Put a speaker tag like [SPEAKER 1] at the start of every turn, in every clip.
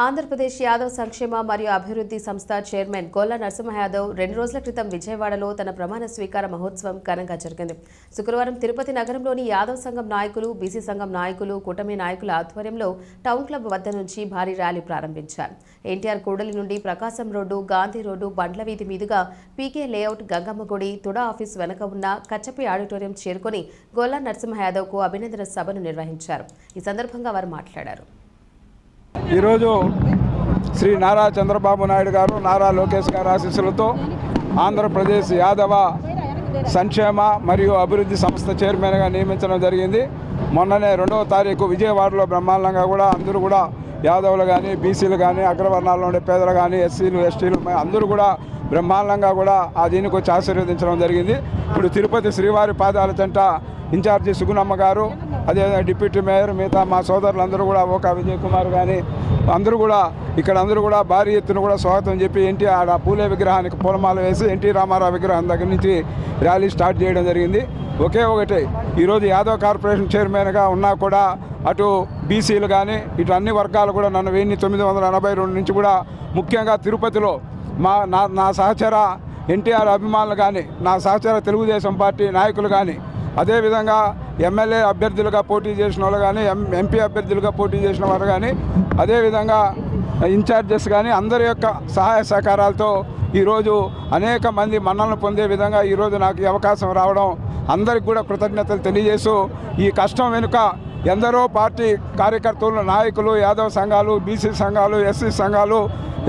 [SPEAKER 1] ఆంధ్రప్రదేశ్ యాదవ్ సంక్షేమ మరియు అభివృద్ధి సంస్థ చైర్మన్ గొల్ల నరసింహ యాదవ్ రెండు రోజుల క్రితం విజయవాడలో తన ప్రమాణ స్వీకార మహోత్సవం ఘనంగా జరిగింది. శుక్రవారం తిరుపతి నగరంలోని యాదవ్ సంఘం నాయకులు బీసీ సంఘం నాయకులు కూటమి నాయకుల ఆధ్వర్యంలో టౌన్ క్లబ్ వద్ద నుంచి భారీ ర్యాలీ ప్రారంభించారు. ఎన్టీఆర్ కూడలి నుండి ప్రకాశం రోడ్డు గాంధీ రోడ్డు బండ్ల వీధి మీదుగా పీకే లేఅవుట్ గంగమ్మ గుడి తుడా ఆఫీస్ వెనక ఉన్న కచ్చపి ఆడిటోరియం చేరుకొని గొల్ల నరసింహ యాదవ్కు అభినందన సభను నిర్వహించారు. ఈ సందర్భంగా వారు మాట్లాడారు.
[SPEAKER 2] ఈరోజు శ్రీ నారా చంద్రబాబు నాయుడు గారు నారా లోకేష్ గారు ఆశీస్సులతో ఆంధ్రప్రదేశ్ యాదవ సంక్షేమ మరియు అభివృద్ధి సంస్థ చైర్మన్గా నియమించడం జరిగింది. మొన్ననే రెండవ తారీఖు విజయవాడలో బ్రహ్మాండంగా కూడా అందరూ కూడా యాదవులు కానీ బీసీలు కానీ అగ్రవర్ణాల్లో ఉండే పేదలు కానీ ఎస్సీలు ఎస్టీలు అందరూ కూడా బ్రహ్మాండంగా కూడా ఆ దీనికి వచ్చి ఆశీర్వదించడం జరిగింది. ఇప్పుడు తిరుపతి శ్రీవారి పాదాల చెంట ఇన్ఛార్జి సుగుణమ్మ గారు అదేవిధంగా డిప్యూటీ మేయర్ మిగతా మా సోదరులందరూ కూడా ఓకా విజయ్ కుమార్ కానీ అందరూ కూడా ఇక్కడ అందరూ కూడా భారీ ఎత్తున కూడా స్వాగతం చెప్పి ఎన్టీ ఆడ పూలే విగ్రహానికి పూలమాల వేసి ఎన్టీ రామారావు విగ్రహం దగ్గర నుంచి ర్యాలీ స్టార్ట్ చేయడం జరిగింది. ఒకే ఒకటి ఈరోజు యాదవ్ కార్పొరేషన్ చైర్మన్గా ఉన్నా కూడా అటు బీసీలు కానీ ఇటు అన్ని వర్గాలు కూడా నన్ను వెయ్యి తొమ్మిది వందల ఎనభై రెండు నుంచి కూడా ముఖ్యంగా తిరుపతిలో మా నా నా సహచర ఎన్టీఆర్ అభిమానులు కానీ నా సహచర తెలుగుదేశం పార్టీ నాయకులు కానీ అదేవిధంగా ఎమ్మెల్యే అభ్యర్థులుగా పోటీ చేసిన వాళ్ళు కానీ ఎం ఎంపీ అభ్యర్థులుగా పోటీ చేసిన వారు కానీ అదేవిధంగా ఇన్ఛార్జెస్ కానీ అందరి యొక్క సహాయ సహకారాలతో ఈరోజు అనేక మంది మన్నలను పొందే విధంగా ఈరోజు నాకు ఈ అవకాశం రావడం అందరికి కూడా కృతజ్ఞతలు తెలియజేస్తూ ఈ కష్టం వెనుక ఎందరో పార్టీ కార్యకర్తలు నాయకులు యాదవ్ సంఘాలు బీసీ సంఘాలు ఎస్సీ సంఘాలు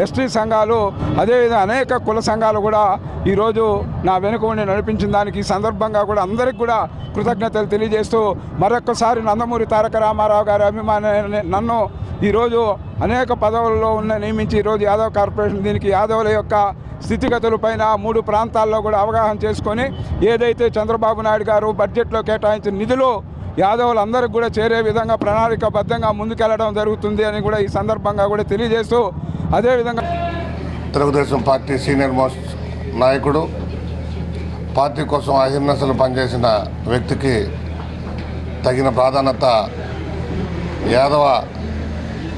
[SPEAKER 2] ఎస్టీ సంఘాలు అదేవిధంగా అనేక కుల సంఘాలు కూడా ఈరోజు నా వెనుక ఉండి నడిపించిన దానికి ఈ సందర్భంగా కూడా అందరికి కూడా కృతజ్ఞతలు తెలియజేస్తూ మరొక్కసారి నందమూరి తారక రామారావు గారి అభిమాని నన్ను ఈరోజు అనేక పదవుల్లో ఉన్న నియమించి ఈరోజు యాదవ్ కార్పొరేషన్ దీనికి యాదవుల యొక్క స్థితిగతుల పైన మూడు ప్రాంతాల్లో కూడా అవగాహన చేసుకొని ఏదైతే చంద్రబాబు నాయుడు గారు బడ్జెట్లో కేటాయించిన నిధులు యాదవులందరికీ కూడా చేరే విధంగా ప్రణాళికబద్ధంగా ముందుకెళ్ళడం జరుగుతుంది అని కూడా ఈ సందర్భంగా కూడా తెలియజేస్తూ అదేవిధంగా
[SPEAKER 3] తెలుగుదేశం పార్టీ సీనియర్ మోస్ట్ నాయకుడు పార్టీ కోసం అహిర్నసలు పనిచేసిన వ్యక్తికి తగిన ప్రాధాన్యత యాదవ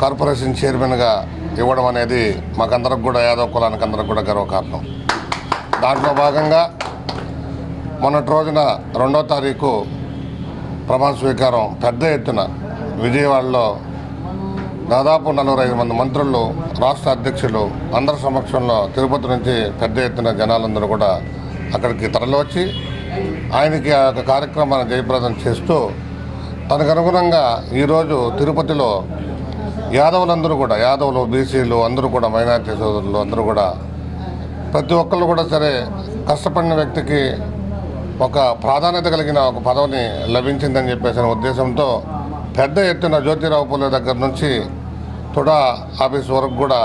[SPEAKER 3] కార్పొరేషన్ చైర్మన్గా ఇవ్వడం అనేది మాకందరికి కూడా యాదవ కులానికి అందరికి కూడా గర్వకారణం. దాంట్లో భాగంగా మొన్నటి రోజున రెండో తారీఖు ప్రమాణ స్వీకారం పెద్ద ఎత్తున విజయవాడలో దాదాపు నలభై ఐదు మంది మంత్రులు రాష్ట్ర అధ్యక్షులు అందరి సమక్షంలో తిరుపతి నుంచి పెద్ద ఎత్తున జనాలందరూ కూడా అక్కడికి తరలివచ్చి ఆయనకి ఆ యొక్క కార్యక్రమాన్ని జయప్రదం చేస్తూ తనకు అనుగుణంగా ఈరోజు తిరుపతిలో యాదవులందరూ కూడా యాదవులు బీసీలు అందరూ కూడా మైనార్టీ సోదరులు అందరూ కూడా ప్రతి ఒక్కళ్ళు కూడా సరే కష్టపడిన వ్యక్తికి ఒక ప్రాధాన్యత కలిగిన ఒక పదవిని లభించిందని చెప్పేసిన ఉద్దేశంతో పెద్ద ఎత్తున జ్యోతిరావు పూలే దగ్గర నుంచి తుడా ఆఫీస్ వరకు కూడా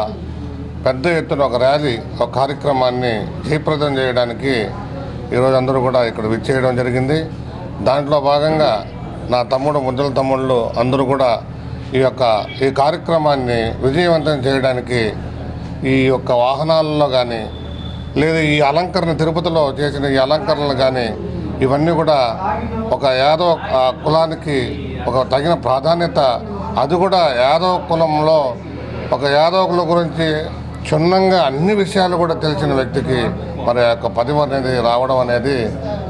[SPEAKER 3] పెద్ద ఎత్తున ఒక ర్యాలీ ఒక కార్యక్రమాన్ని జయప్రదం చేయడానికి ఈరోజు అందరూ కూడా ఇక్కడ విచ్చేయడం జరిగింది. దాంట్లో భాగంగా నా తమ్ముడు ముద్దల తమ్ముళ్ళు అందరూ కూడా ఈ యొక్క ఈ కార్యక్రమాన్ని విజయవంతం చేయడానికి ఈ యొక్క వాహనాలలో కానీ లేదా ఈ అలంకరణ తిరుపతిలో చేసిన ఈ అలంకరణలు కానీ ఇవన్నీ కూడా ఒక యాదవ కులానికి ఒక తగిన ప్రాధాన్యత. అది కూడా యాదవ కులంలో ఒక యాదవ కులం గురించి క్షుణ్ణంగా అన్ని విషయాలు కూడా తెలిసిన వ్యక్తికి మరి యొక్క పదవి అనేది రావడం అనేది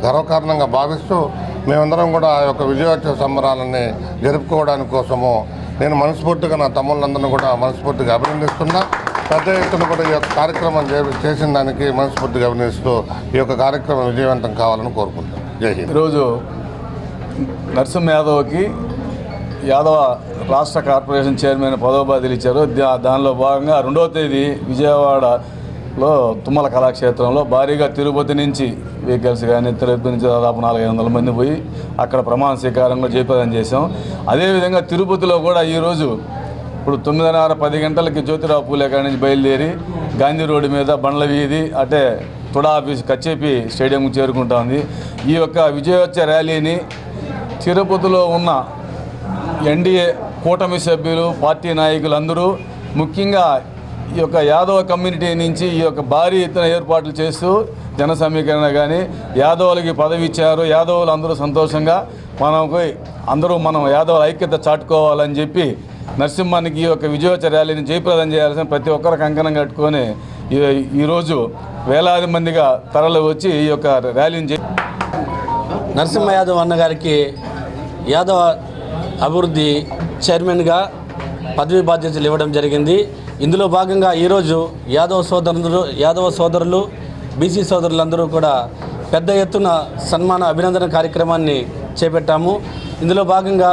[SPEAKER 3] గర్వకారణంగా భావిస్తూ మేమందరం కూడా ఆ యొక్క విజయోత్సవ సంబరాలని జరుపుకోవడానికి కోసము నేను మనస్ఫూర్తిగా నా తమ్ముళ్ళందరినీ కూడా మనస్ఫూర్తిగా అభినందిస్తున్నా. పెద్ద ఎత్తున కూడా ఈ యొక్క కార్యక్రమం చే- చేసిన దానికి మనస్ఫూర్తిగా అభినందిస్తూ ఈ యొక్క కార్యక్రమం విజయవంతం కావాలని కోరుకుంటున్నాను. జై హింద్.
[SPEAKER 4] ఈరోజు నరసింహ యాదవ్కి యాదవ రాష్ట్ర కార్పొరేషన్ చైర్మన్ పదవ బాధ్యతలు ఇచ్చారు. దానిలో భాగంగా రెండవ తేదీ విజయవాడలో తుమ్మల కళాక్షేత్రంలో భారీగా తిరుపతి నుంచి వెహికల్స్ కానీ తిరుపతి నుంచి దాదాపు నాలుగు వందల మంది పోయి అక్కడ ప్రమాణ స్వీకారంలో జయప్రదం చేశాం. అదేవిధంగా తిరుపతిలో కూడా ఈరోజు ఇప్పుడు తొమ్మిదిన్నర పది గంటలకి జ్యోతిరావు పూలే కాడి నుంచి బయలుదేరి గాంధీ రోడ్డు మీద బండ్ల వీధి అంటే తుడా ఆఫీస్ కచ్చేపి స్టేడియంకి చేరుకుంటా ఉంది. ఈ యొక్క విజయోత్సవ ర్యాలీని తిరుపతిలో ఉన్న ఎన్డీఏ కూటమి సభ్యులు పార్టీ నాయకులు అందరూ ముఖ్యంగా ఈ యొక్క యాదవ కమ్యూనిటీ నుంచి ఈ యొక్క భారీ ఎత్తున ఏర్పాట్లు చేస్తూ జన సమీకరణ కానీ యాదవులకి పదవి ఇచ్చారు. యాదవులు అందరూ సంతోషంగా మనకు అందరూ మనం యాదవుల ఐక్యత చాటుకోవాలని చెప్పి నరసింహానికి ఈ యొక్క విజయోత్సవ ర్యాలీని జయప్రదం చేయాల్సిన ప్రతి ఒక్కరు కంకణం కట్టుకొని ఈ- ఈరోజు వేలాది మందిగా తరలి వచ్చి ఈ యొక్క ర్యాలీని జయ
[SPEAKER 5] నరసింహ యాదవ్ అన్న గారికి యాదవ అభివృద్ధి చైర్మన్గా పదవి బాధ్యతలు ఇవ్వడం జరిగింది. ఇందులో భాగంగా ఈరోజు యాదవ సోదరులు యాదవ సోదరులు బీసీ సోదరులందరూ కూడా పెద్ద ఎత్తున సన్మాన అభినందన కార్యక్రమాన్ని చేపట్టాము. ఇందులో భాగంగా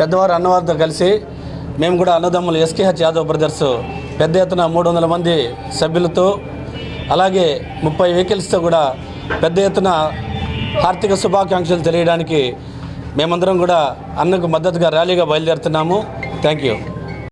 [SPEAKER 5] పెద్దవారు అన్నవారితో కలిసి మేము కూడా అన్నదమ్ములు ఎస్కేహెచ్ యాదవ్ బ్రదర్స్ పెద్ద ఎత్తున మూడు వందల మంది సభ్యులతో అలాగే ముప్పై వెహికల్స్తో కూడా పెద్ద ఎత్తున ఆర్థిక శుభాకాంక్షలు తెలియడానికి మేమందరం కూడా అన్నకు మద్దతుగా ర్యాలీగా బయలుదేరుతున్నాము. Thank you